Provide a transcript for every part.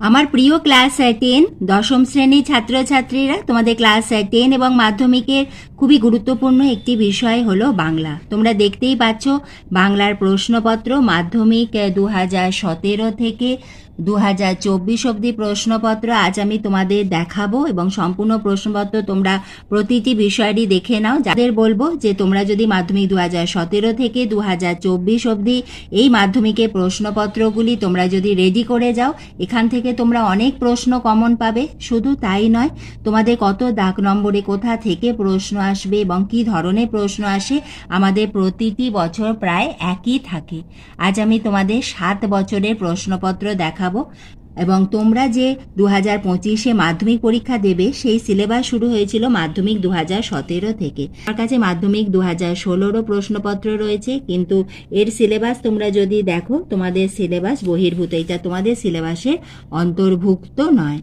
আমার প্রিয় class ten দশম শ্রেণির ছাত্রছাত্রীরা তোমাদের ক্লাস টেন এবং মাধ্যমিকের খুবই গুরুত্বপূর্ণ একটি বিষয় হলো বাংলা। তোমরা দেখতেই পাচ্ছ বাংলার প্রশ্নপত্র মাধ্যমিক দু হাজার সতেরো থেকে দু হাজার চব্বিশ অব্দি প্রশ্নপত্র আজ আমি তোমাদের দেখাবো এবং সম্পূর্ণ প্রশ্নপত্র তোমরা প্রতিটি বিষয়টি দেখে নাও। যাদের বলব যে তোমরা যদি মাধ্যমিক দু হাজার সতেরো থেকে দু হাজার চব্বিশ অব্দি এই মাধ্যমিকের প্রশ্নপত্রগুলি তোমরা যদি রেডি করে যাও, এখান থেকে তোমরা অনেক প্রশ্ন কমন পাবে। শুধু তাই নয়, তোমাদের কত দাগ নম্বরে কোথা থেকে প্রশ্ন আসবে এবং কি ধরনের প্রশ্ন আসে আমাদের প্রতিটি বছর প্রায় একই থাকে। আজ আমি তোমাদের সাত বছরের প্রশ্নপত্র দেখাবো। এবং তোমরা যে দু হাজার পঁচিশে মাধ্যমিক পরীক্ষা দেবে, সেই সিলেবাস শুরু হয়েছিল মাধ্যমিক দু হাজার সতেরো থেকে। আমার কাছে মাধ্যমিক দু হাজার ষোলোরও প্রশ্নপত্র রয়েছে, কিন্তু এর সিলেবাস তোমরা যদি দেখো, তোমাদের সিলেবাস বহির্ভূত। এটা তোমাদের সিলেবাসে অন্তর্ভুক্ত নয়।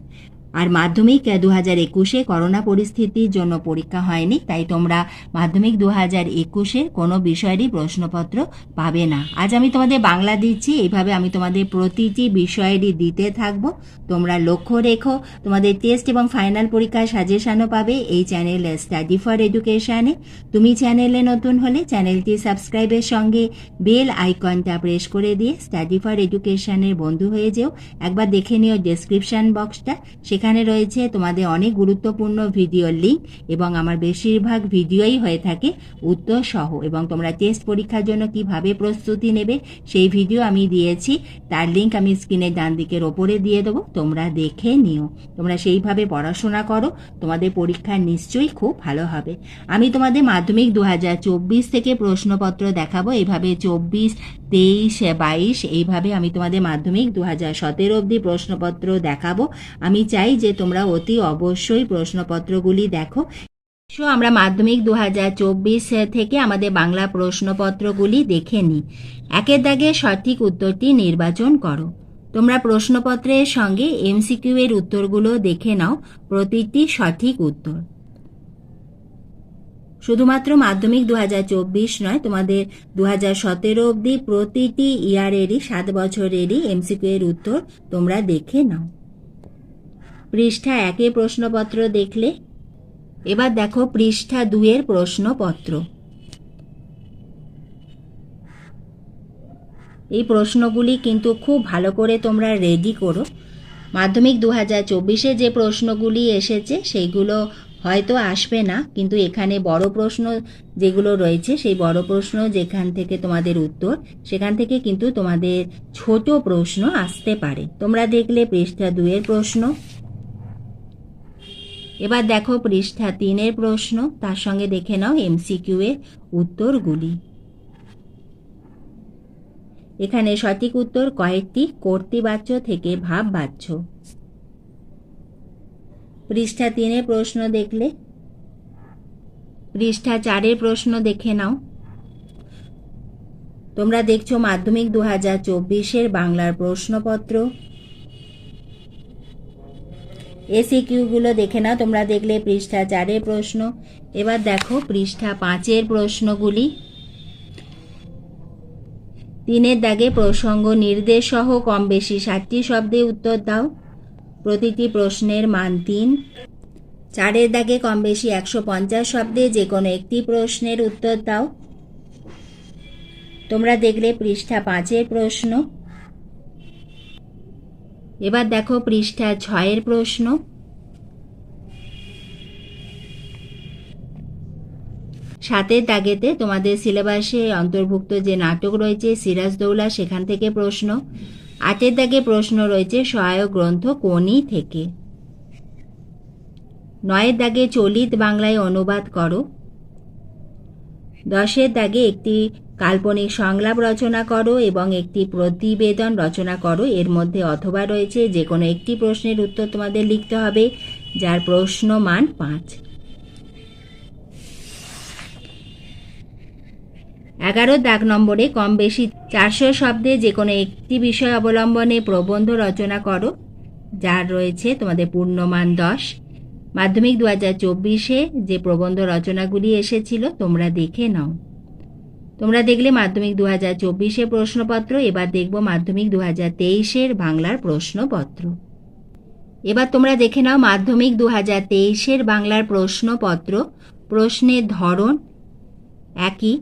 আর মাধ্যমিক দু হাজার একুশে করোনা পরিস্থিতির জন্য পরীক্ষা হয়নি, তাই তোমরা মাধ্যমিক দু হাজার একুশে কোনো বিষয়েরই প্রশ্নপত্র পাবে না। আজ আমি তোমাদের বাংলা দিচ্ছি, এইভাবে আমি তোমাদের প্রতিটি বিষয়েরই দিতে থাকব। তোমরা লক্ষ্য রেখো, তোমাদের টেস্ট এবং ফাইনাল পরীক্ষার সাজেশনও পাবে এই চ্যানেল স্টাডি ফর এডুকেশানে। তুমি চ্যানেলে নতুন হলে চ্যানেলটি সাবস্ক্রাইবের সঙ্গে বেল আইকনটা প্রেস করে দিয়ে স্টাডি ফর এডুকেশানের বন্ধু হয়ে যেও। একবার দেখে নিও ডেসক্রিপশন বক্সটা সেখানে রয়েছে তোমাদের অনেক গুরুত্বপূর্ণ ভিডিওর লিঙ্ক এবং আমার বেশিরভাগ ভিডিওই হয়ে থাকে উত্তর সহ এবং তোমরা টেস্ট পরীক্ষার জন্য কীভাবে প্রস্তুতি নেবে সেই ভিডিও আমি দিয়েছি। তার লিঙ্ক আমি স্ক্রিনের ডান দিকের ওপরে দিয়ে দেবো। তোমরা দেখে নিও। তোমরা সেইভাবে পড়াশোনা করো, তোমাদের পরীক্ষা নিশ্চয়ই খুব ভালো হবে। আমি তোমাদের মাধ্যমিক দু হাজার চব্বিশ থেকে প্রশ্নপত্র দেখাবো। এইভাবে চব্বিশ, তেইশ, বাইশ, এইভাবে আমি তোমাদের মাধ্যমিক দু হাজার সতেরো অব্দি প্রশ্নপত্র দেখাবো। আমি চাই যে তোমরা অতি অবশ্যই প্রশ্নপত্রগুলি দেখো। সো আমরা মাধ্যমিক দু থেকে আমাদের বাংলা প্রশ্নপত্রগুলি দেখে নিই। একের দাগে সঠিক উত্তরটি নির্বাচন করো। তোমরা প্রশ্নপত্রের সঙ্গে এমসিকিউ এর উত্তরগুলো দেখে নাও, প্রতিটি সঠিক উত্তর। শুধুমাত্র মাধ্যমিক দু নয়, তোমাদের দু হাজার সতেরো অব্দি প্রতিটি ইয়ারেরই, সাত বছরেরই এমসিকিউ এর উত্তর তোমরা দেখে নাও। পৃষ্ঠা একে প্রশ্নপত্র দেখলে? এবার দেখো পৃষ্ঠা দুয়ের প্রশ্নপত্র। এই প্রশ্নগুলি কিন্তু খুব ভালো করে তোমরা রেডি করো। মাধ্যমিক দু হাজার চব্বিশে যে প্রশ্নগুলি এসেছে, সেইগুলো হয়তো আসবে না, কিন্তু এখানে বড় প্রশ্ন যেগুলো রয়েছে, সেই বড় প্রশ্ন যেখান থেকে তোমাদের উত্তর, সেখান থেকে কিন্তু তোমাদের ছোট প্রশ্ন আসতে পারে। তোমরা দেখলে পৃষ্ঠা দুয়ের প্রশ্ন। এবার দেখো পৃষ্ঠা তিনের প্রশ্ন। তার সঙ্গে দেখে নাও এমসিকিউ এর উত্তরগুলি। এখানে সঠিক উত্তর কয়েকটি কর্তৃবাচ্য থেকে ভাব ভাববাচ্য। পৃষ্ঠা তিনে প্রশ্ন দেখলে। পৃষ্ঠা চারের প্রশ্ন দেখে নাও। তোমরা দেখছ মাধ্যমিক দু হাজার চব্বিশের বাংলার প্রশ্নপত্র। এসিকিউগুলো দেখে নাও, তোমরা দেখলে পৃষ্ঠা চারের প্রশ্ন। এবার দেখো পৃষ্ঠা পাঁচের প্রশ্নগুলি। তিনের দাগে প্রসঙ্গ নির্দেশ সহ কম বেশি ষাটটি শব্দে উত্তর দাও। প্রতিটি প্রশ্নের মান তিন। চারের দাগে কম বেশি একশো পঞ্চাশ শব্দে যে কোনো একটি প্রশ্নের উত্তর দাও। তোমরা দেখলে পৃষ্ঠা পাঁচের প্রশ্ন। এবার দেখো পৃষ্ঠা ছয়ের প্রশ্ন। সাতের দাগেতে তোমাদের সিলেবাসে অন্তর্ভুক্ত যে নাটক রয়েছে সিরাজদৌলা সেখান থেকে প্রশ্ন। আটের দাগে প্রশ্ন রয়েছে, সহায়ক গ্রন্থ কোনি থেকে? নয়ের দাগে চলিত বাংলায় অনুবাদ করো। দশের দাগে একটি কাল্পনিক সংলাপ রচনা করো এবং একটি প্রতিবেদন রচনা করো। এর মধ্যে অথবা রয়েছে যে কোনো একটি প্রশ্নের উত্তর তোমাদের লিখতে হবে, যার প্রশ্ন মান পাঁচ। এগারো দাগ নম্বরে কম বেশি চারশো শব্দে যে কোনো একটি বিষয় অবলম্বনে প্রবন্ধ রচনা করো, যার রয়েছে তোমাদের পূর্ণমান দশ। মাধ্যমিক দু হাজার চব্বিশে যে প্রবন্ধ রচনাগুলি এসেছিল, তোমরা দেখে নাও। তোমরা দেখলে মাধ্যমিক দু হাজার চব্বিশের প্রশ্নপত্র, এবার দেখব মাধ্যমিক দু হাজার তেইশের বাংলার প্রশ্নপত্র। এবার তোমরা দেখে নাও মাধ্যমিক দু হাজার তেইশের বাংলার প্রশ্নপত্র। প্রশ্নের ধরন একই।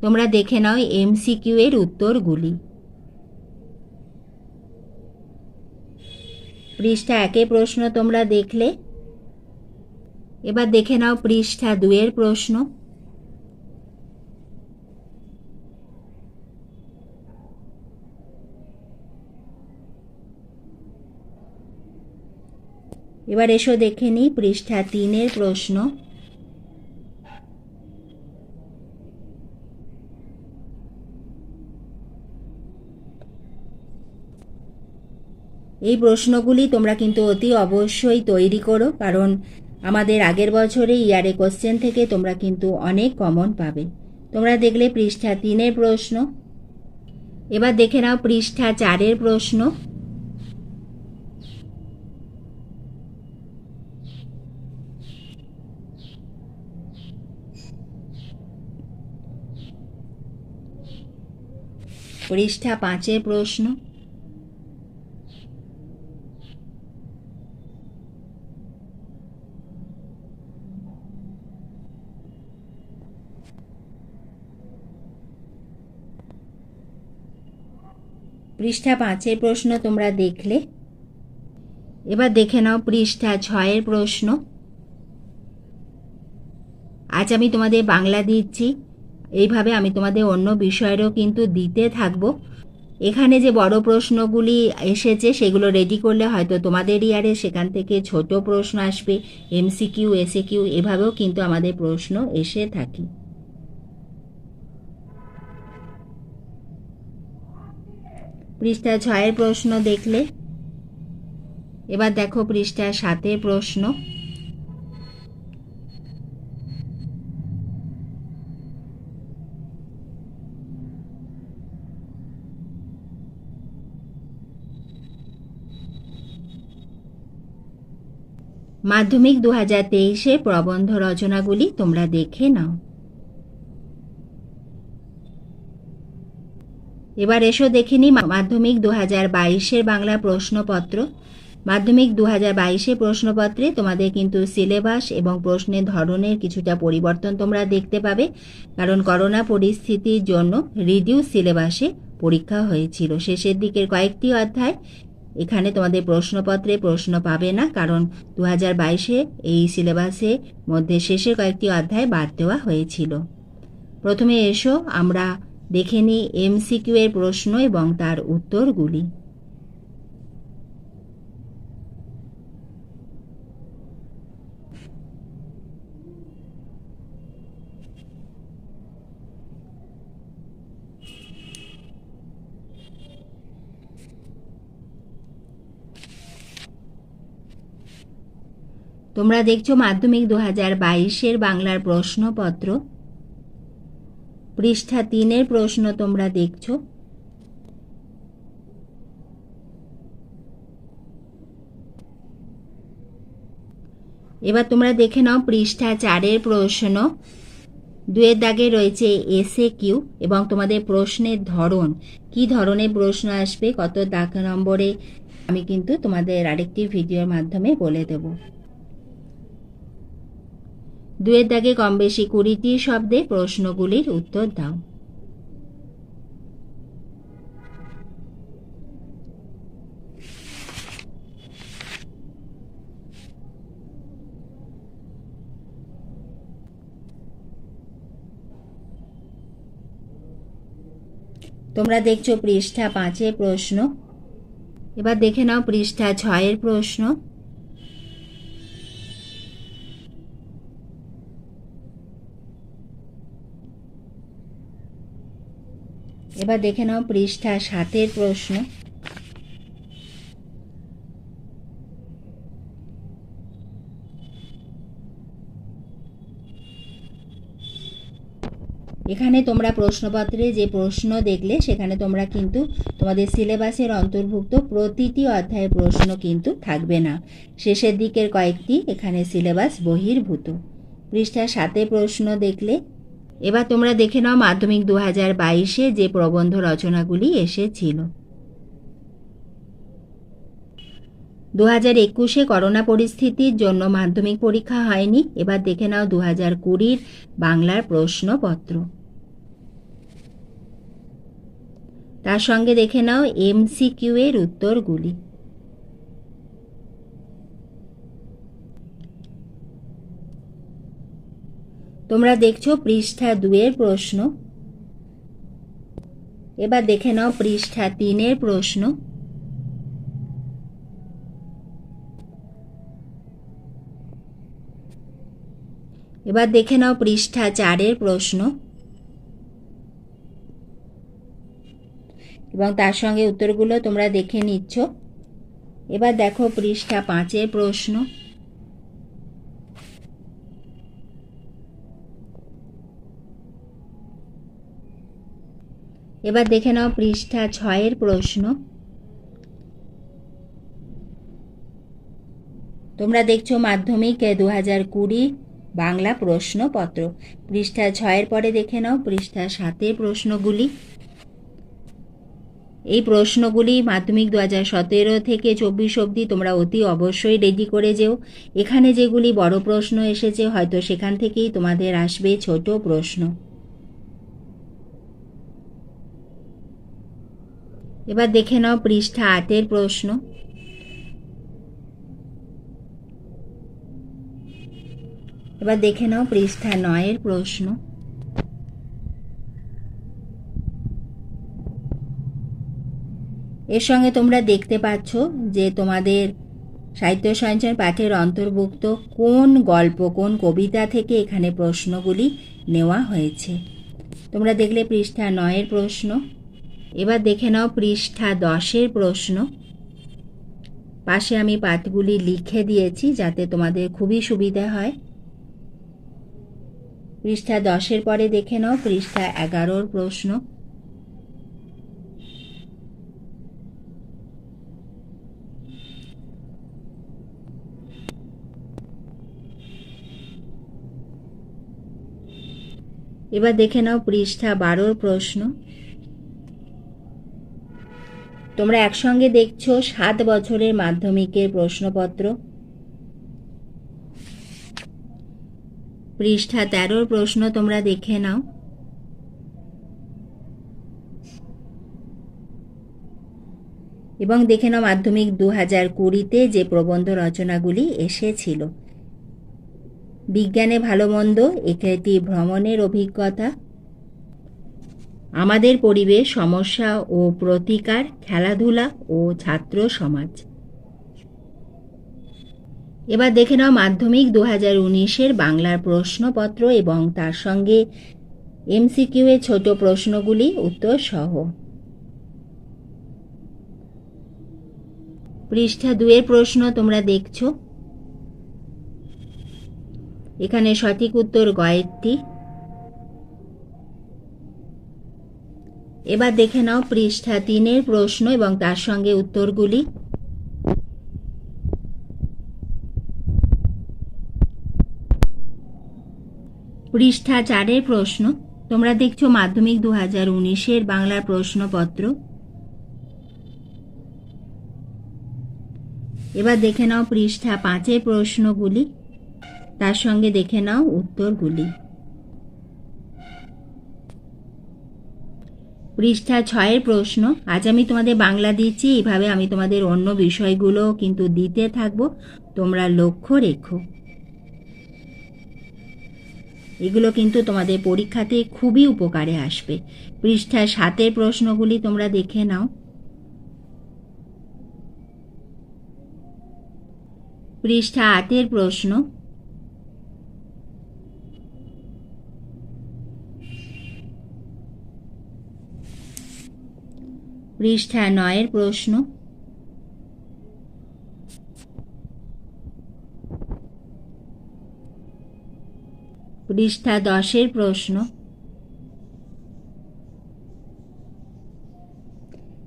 তোমরা দেখে নাও এমসিকিউ এর উত্তরগুলি। পৃষ্ঠা একে প্রশ্ন তোমরা দেখলে। এবার দেখে নাও পৃষ্ঠা দুয়ের প্রশ্ন। এবার এসো দেখে নিই পৃষ্ঠা তিনের প্রশ্ন। এই প্রশ্নগুলি তোমরা কিন্তু অতি অবশ্যই তৈরি করো, কারণ আমাদের আগের বছরে ইয়ারে কোশ্চেন থেকে তোমরা কিন্তু অনেক কমন পাবে। তোমরা দেখলে পৃষ্ঠা তিনের প্রশ্ন। এবার দেখে নাও পৃষ্ঠা চারের প্রশ্ন। পৃষ্ঠা পাঁচের প্রশ্ন। পৃষ্ঠা পাঁচের প্রশ্ন তোমরা দেখলে। এবার দেখে নাও পৃষ্ঠা ছয়ের প্রশ্ন। আজ আমি তোমাদের বাংলা দিচ্ছি। এইভাবে আমি তোমাদের অন্য বিষয়েরও কিন্তু দিতে থাকব। এখানে যে বড় প্রশ্নগুলি এসেছে, সেগুলো রেডি করলে হয়তো তোমাদের ইয়ারে সেখান থেকে ছোট প্রশ্ন আসবে। এমসিকিউ এসে কিউ এভাবেও কিন্তু আমাদের প্রশ্ন এসে থাকে। পৃষ্ঠা ছয়ের প্রশ্ন দেখলে। এবার দেখো পৃষ্ঠা সাতের প্রশ্ন। মাধ্যমিক দু হাজার তেইশে প্রবন্ধ রচনাগুলি তোমরা দেখে নাও। এবার এসো দেখে নি মাধ্যমিক দু হাজার বাইশের বাংলা প্রশ্নপত্র। মাধ্যমিক দু হাজার বাইশে প্রশ্নপত্রে তোমাদের কিন্তু সিলেবাস এবং প্রশ্নের ধরনের কিছুটা পরিবর্তন তোমরা দেখতে পাবে। কারণ করোনা পরিস্থিতির জন্য রিডিউ সিলেবাসে পরীক্ষা হয়েছিল। শেষের দিকের কয়েকটি অধ্যায় এখানে তোমাদের প্রশ্নপত্রে প্রশ্ন পাবে না, কারণ দু হাজার বাইশে এই সিলেবাসে মধ্যে শেষের কয়েকটি অধ্যায় বাদ দেওয়া হয়েছিল। প্রথমে এসো, আমরা দেখে নিই এমসিকিউ এর প্রশ্ন এবং তার উত্তরগুলি। তোমরা দেখছ মাধ্যমিক দু হাজার বাইশের বাংলার প্রশ্নপত্র? পৃষ্ঠা তিনের প্রশ্ন তোমরা দেখছ। এবার তোমরা দেখে নাও পৃষ্ঠা চারের প্রশ্ন। দুয়ের দাগে রয়েছে এসে কিউ এবং তোমাদের প্রশ্নের ধরন। কি ধরনের প্রশ্ন আসবে? কত দাগ নম্বরে? আমি কিন্তু তোমাদের আরেকটি ভিডিওর মাধ্যমে বলে দেব। দুয়ের দাগে কম বেশি কুড়িটি শব্দে প্রশ্নগুলির উত্তর দাও। তোমরা দেখছ পৃষ্ঠা পাঁচের প্রশ্ন। এবার দেখে নাও পৃষ্ঠা ছয়ের প্রশ্ন। এবার দেখে নাও পৃষ্ঠা সাতের প্রশ্ন। এখানে তোমরা প্রশ্নপত্রে যে প্রশ্ন দেখলে, সেখানে তোমরা কিন্তু তোমাদের সিলেবাসের অন্তর্ভুক্ত প্রতিটি অধ্যায়ের প্রশ্ন কিন্তু থাকবে না। শেষের দিকের কয়েকটি এখানে সিলেবাস বহির্ভূত। পৃষ্ঠা সাথে প্রশ্ন দেখলে এবার তোমরা দেখে নাও মাধ্যমিক দু হাজার বাইশে যে প্রবন্ধ রচনাগুলি এসেছিল। দু হাজার একুশে করোনা পরিস্থিতির জন্য মাধ্যমিক পরীক্ষা হয়নি, এবার দেখে নাও দু হাজার কুড়ির বাংলার প্রশ্নপত্র। তার সঙ্গে দেখে নাও এমসিকিউ এর উত্তরগুলি। তোমরা দেখছ পৃষ্ঠা দুয়ের প্রশ্ন। এবার দেখে নাও পৃষ্ঠা তিনের প্রশ্ন। এবার দেখে নাও পৃষ্ঠা চারের প্রশ্ন। এবং তার সঙ্গে উত্তরগুলো তোমরা দেখে নিচ্ছ। এবার দেখো পৃষ্ঠা পাঁচের প্রশ্ন। এবার দেখে নাও পৃষ্ঠা ছয়ের প্রশ্ন। তোমরা দেখছ মাধ্যমিক দু হাজার কুড়ি বাংলা প্রশ্নপত্র। পৃষ্ঠা ছয়ের পরে দেখে নাও পৃষ্ঠা সাতের প্রশ্নগুলি। এই প্রশ্নগুলি মাধ্যমিক দু হাজার সতেরো থেকে চব্বিশ অবধি তোমরা অতি অবশ্যই রেডি করে যেও। এখানে যেগুলি বড় প্রশ্ন এসেছে, হয়তো সেখান থেকেই তোমাদের আসবে ছোট প্রশ্ন। এবার দেখে নাও পৃষ্ঠা আটের প্রশ্ন। এবার দেখে নাও পৃষ্ঠা নয়ের প্রশ্ন। এর সঙ্গে তোমরা দেখতে পাচ্ছ যে তোমাদের সাহিত্য সঞ্চয় পাঠের অন্তর্ভুক্ত কোন গল্প, কোন কবিতা থেকে এখানে প্রশ্নগুলি নেওয়া হয়েছে। তোমরা দেখলে পৃষ্ঠা নয়ের প্রশ্ন। এবার দেখে নাও পৃষ্ঠা দশের প্রশ্ন। পাশে আমি পাঠগুলি লিখে দিয়েছি যাতে তোমাদের খুবই সুবিধা হয়। পৃষ্ঠা দশের পরে দেখে নাও পৃষ্ঠা এগারোর প্রশ্ন। এবার দেখে নাও পৃষ্ঠা বারোর প্রশ্ন। তোমরা একসঙ্গে দেখছ সাত বছরের মাধ্যমিকের প্রশ্নপত্র। পৃষ্ঠা তেরোর প্রশ্ন তোমরা দেখে নাও। এবং দেখে নাও মাধ্যমিক দু হাজার কুড়িতে যে প্রবন্ধ রচনাগুলি এসেছিল। বিজ্ঞানে ভালো মন্দ, একটি ভ্রমণের অভিজ্ঞতা আমাদের পরিবেশ, সমস্যা ও প্রতিকার, খেলাধুলা ও ছাত্র সমাজ। এবার দেখে নাও মাধ্যমিক দু হাজার উনিশের বাংলার প্রশ্নপত্র এবং তার সঙ্গে এমসিকিউ এর ছোট প্রশ্নগুলি, উত্তর সহ। পৃষ্ঠা দুয়ের প্রশ্ন তোমরা দেখছ। এখানে সঠিক উত্তর গয়েরটি। এবার দেখে নাও পৃষ্ঠা তিনের প্রশ্ন এবং তার সঙ্গে উত্তরগুলি। পৃষ্ঠা চারের প্রশ্ন, তোমরা দেখছ মাধ্যমিক দু হাজার উনিশের বাংলার প্রশ্নপত্র। এবার দেখে নাও পৃষ্ঠা পাঁচের প্রশ্নগুলি, তার সঙ্গে দেখে নাও উত্তরগুলি। পৃষ্ঠা ছয়ের প্রশ্ন, আজ আমি তোমাদের বাংলা দিচ্ছি এইভাবে আমি তোমাদের অন্য বিষয়গুলো কিন্তু দিতে থাকব। তোমরা লক্ষ্য রেখো। এগুলো কিন্তু তোমাদের পরীক্ষাতে খুবই উপকারে আসবে। পৃষ্ঠা সাতের প্রশ্নগুলি তোমরা দেখে নাও। পৃষ্ঠা আটের প্রশ্ন পৃষ্ঠা নয়ের প্রশ্ন। পৃষ্ঠা দশের প্রশ্ন।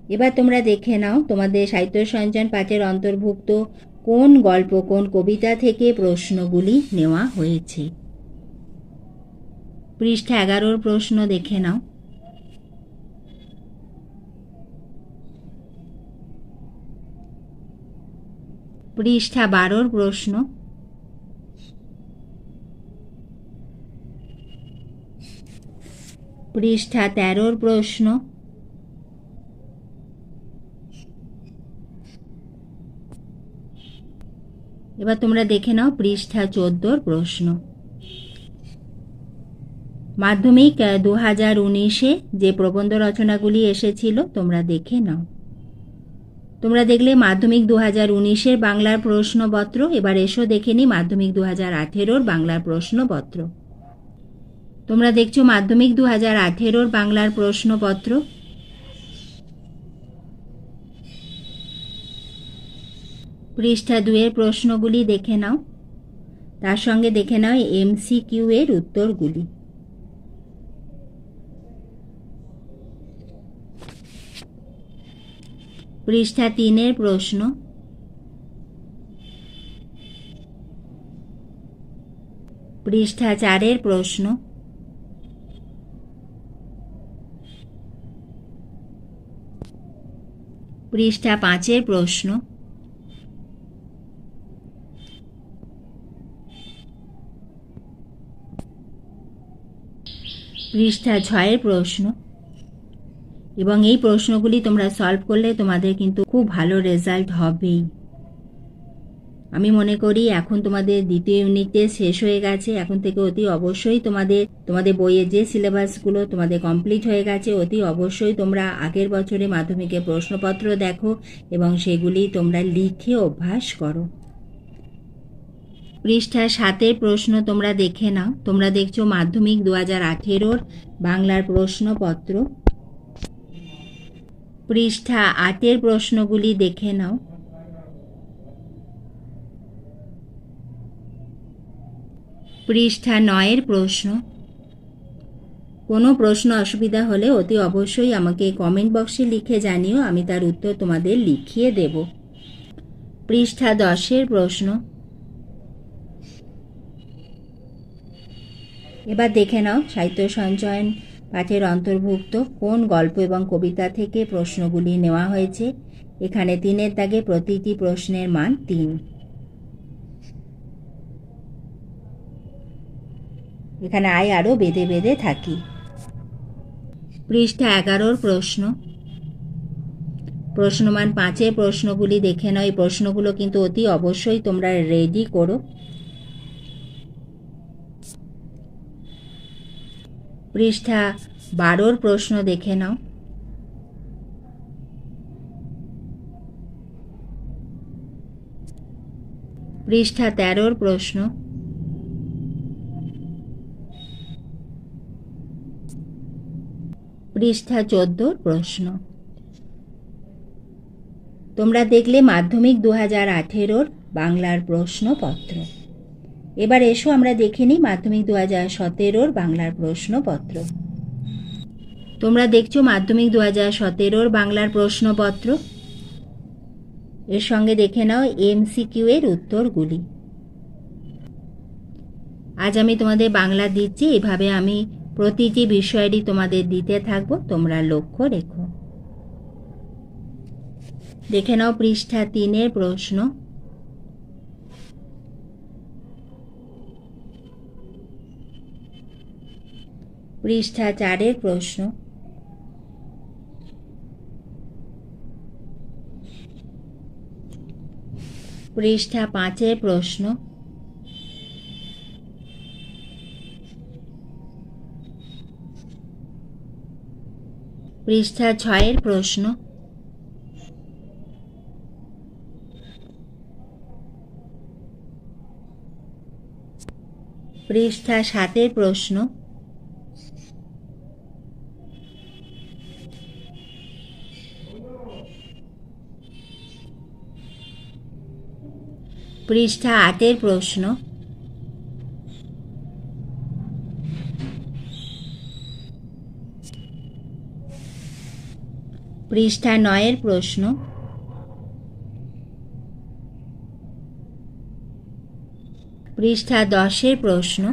এবার তোমরা দেখে নাও তোমাদের সাহিত্য সঞ্চয়ন পাঠের অন্তর্ভুক্ত কোন গল্প, কোন কবিতা থেকে প্রশ্নগুলি নেওয়া হয়েছে। পৃষ্ঠা এগারোর প্রশ্ন দেখে নাও। পৃষ্ঠা বারোর প্রশ্ন। পৃষ্ঠা তেরোর প্রশ্ন। এবার তোমরা দেখে নাও পৃষ্ঠা চোদ্দোর প্রশ্ন। মাধ্যমিক দু হাজার উনিশে যে প্রবন্ধ রচনাগুলি এসেছিল, তোমরা দেখে নাও। তোমরা দেখলে মাধ্যমিক দু হাজার উনিশের বাংলার প্রশ্নপত্র। এবার এসো দেখে নি মাধ্যমিক দু হাজার আঠেরোর বাংলার প্রশ্নপত্র। তোমরা দেখছ মাধ্যমিক দু হাজার আঠেরোর বাংলার প্রশ্নপত্র। পৃষ্ঠা দুয়ের প্রশ্নগুলি দেখে নাও। তার সঙ্গে দেখে নাও এমসিকিউ এর উত্তরগুলি। পৃষ্ঠা তিনের প্রশ্ন। পৃষ্ঠা চারের প্রশ্ন। পৃষ্ঠা পাঁচের প্রশ্ন। পৃষ্ঠা ছয়ের প্রশ্ন। এবং এই প্রশ্নগুলি তোমরা সলভ করলে তোমাদের কিন্তু খুব ভালো রেজাল্ট হবেই। আমি মনে করি এখন তোমাদের দ্বিতীয় ইউনিট শেষ হয়ে গেছে। এখন থেকে অতি অবশ্যই তোমাদের তোমাদের বইয়ের যে সিলেবাসগুলো তোমাদের কমপ্লিট হয়ে গেছে, অতি অবশ্যই তোমরা আগের বছরে মাধ্যমিকের প্রশ্নপত্র দেখো এবং সেগুলি তোমরা লিখে অভ্যাস করো। পৃষ্ঠা সাতের প্রশ্ন তোমরা দেখে নাও। তোমরা দেখছ মাধ্যমিক দু হাজার আঠেরোর বাংলার প্রশ্নপত্র। পৃষ্ঠা আটের প্রশ্নগুলি দেখে নাও। পৃষ্ঠা নয়ের প্রশ্ন। কোনো প্রশ্ন অসুবিধা হলে অতি অবশ্যই আমাকে কমেন্ট বক্সে লিখে জানিও, আমি তার উত্তর তোমাদের লিখিয়ে দেব। পৃষ্ঠা দশের প্রশ্ন। এবার দেখে নাও, সাহিত্য সঞ্চয়ন পাঠের অন্তর্ভুক্ত কোন গল্প এবং কবিতা থেকে প্রশ্নগুলি নেওয়া হয়েছে? এখানে তিনের দাগে প্রতিটি প্রশ্নের মান তিন। এখানে আয় আরও বেঁধে বেঁধে থাকি। পৃষ্ঠা এগারোর প্রশ্ন। প্রশ্নমান পাঁচের প্রশ্নগুলি দেখে এই প্রশ্নগুলো কিন্তু অতি অবশ্যই তোমরা রেডি করো। পৃষ্ঠা বারোর প্রশ্ন দেখে নাও। পৃষ্ঠা তেরোর প্রশ্ন। পৃষ্ঠা চোদ্দোর প্রশ্ন। তোমরা দেখলে মাধ্যমিক দু হাজার আঠেরোর বাংলার প্রশ্নপত্র। এবার এসো, আমরা দেখে নিই মাধ্যমিক দু হাজার সতেরোর বাংলার প্রশ্নপত্র। তোমরা দেখছ মাধ্যমিক দু হাজার সতেরোর বাংলার প্রশ্নপত্র। এর সঙ্গে দেখে নাও এমসিকিউ এর উত্তরগুলি। আজ আমি তোমাদের বাংলা দিচ্ছি, এভাবে আমি প্রতিটি বিষয়েরই তোমাদের দিতে থাকব, তোমরা লক্ষ্য রেখো। দেখে নাও পৃষ্ঠা তিনের প্রশ্ন। পৃষ্ঠা চারের প্রশ্ন। পৃষ্ঠা পাঁচের প্রশ্ন। পৃষ্ঠা ছয়ের প্রশ্ন। পৃষ্ঠা সাতের প্রশ্ন। পৃষ্ঠা আটের প্রশ্ন। পৃষ্ঠা নয়ের প্রশ্ন। পৃষ্ঠা দশের প্রশ্ন।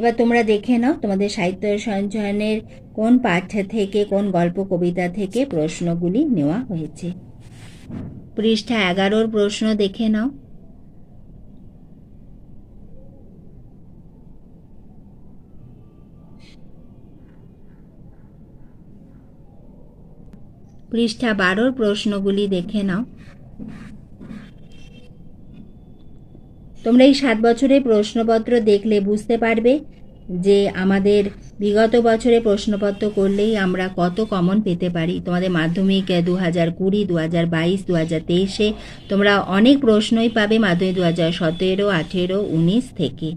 এবার তোমরা দেখে নাও তোমাদের সাহিত্য সঞ্চয়নের কোন পাঠ থেকে, কোন গল্প, কবিতা থেকে প্রশ্নগুলি নেওয়া হয়েছে। পৃষ্ঠা এগারোর প্রশ্ন দেখে নাও। পৃষ্ঠা বারোর প্রশ্নগুলি দেখে নাও। তোমরা এই সাত বছরের প্রশ্নপত্র দেখলে বুঝতে পারবে যে আমাদের বিগত বছরে প্রশ্নপত্র করলেই আমরা কত কমন পেতে পারি। তোমাদের মাধ্যমিক দু হাজার কুড়ি দু হাজার বাইশ দু হাজার তেইশে তোমরা অনেক প্রশ্নই পাবে মাধ্যমিক দু হাজার সতেরো, আঠেরো, উনিশ থেকে।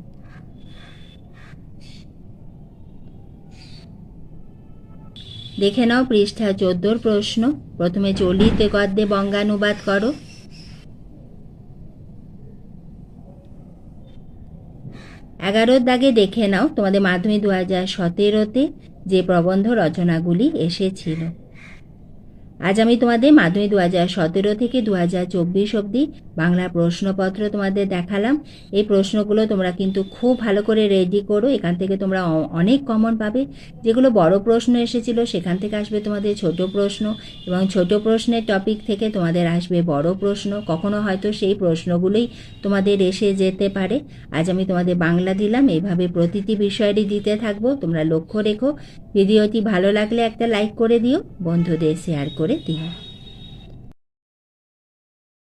দেখে নাও পৃষ্ঠা চোদ্দোর প্রশ্ন। প্রথমে চলিত গদ্যে বঙ্গানুবাদ করো। এগারোর দাগে দেখে নাও তোমাদের মাধ্যমিক দু হাজার সতেরোতে যে প্রবন্ধ রচনাগুলি এসেছিল। আজ আমি তোমাদের মাধ্যমিক দু হাজার সতেরো থেকে দু হাজার চব্বিশ অবধি বাংলা প্রশ্নপত্র তোমাদের দেখালাম। এই প্রশ্নগুলো তোমরা কিন্তু খুব ভালো করে রেডি করো। এখান থেকে তোমরা অনেক কমন পাবে। যেগুলো বড় প্রশ্ন এসেছিল, সেখান থেকে আসবে তোমাদের ছোট প্রশ্ন এবং ছোট প্রশ্নের টপিক থেকে তোমাদের আসবে বড় প্রশ্ন। কখনো হয়তো সেই প্রশ্নগুলোই তোমাদের এসে যেতে পারে। আজ আমি তোমাদের বাংলা দিলাম। এইভাবে প্রতিটি বিষয়েরই দিতে থাকব। তোমরা লক্ষ্য রেখো। ভিডিওটি ভালো লাগলে একটা লাইক করে দিও। বন্ধুদের শেয়ার করে দিও।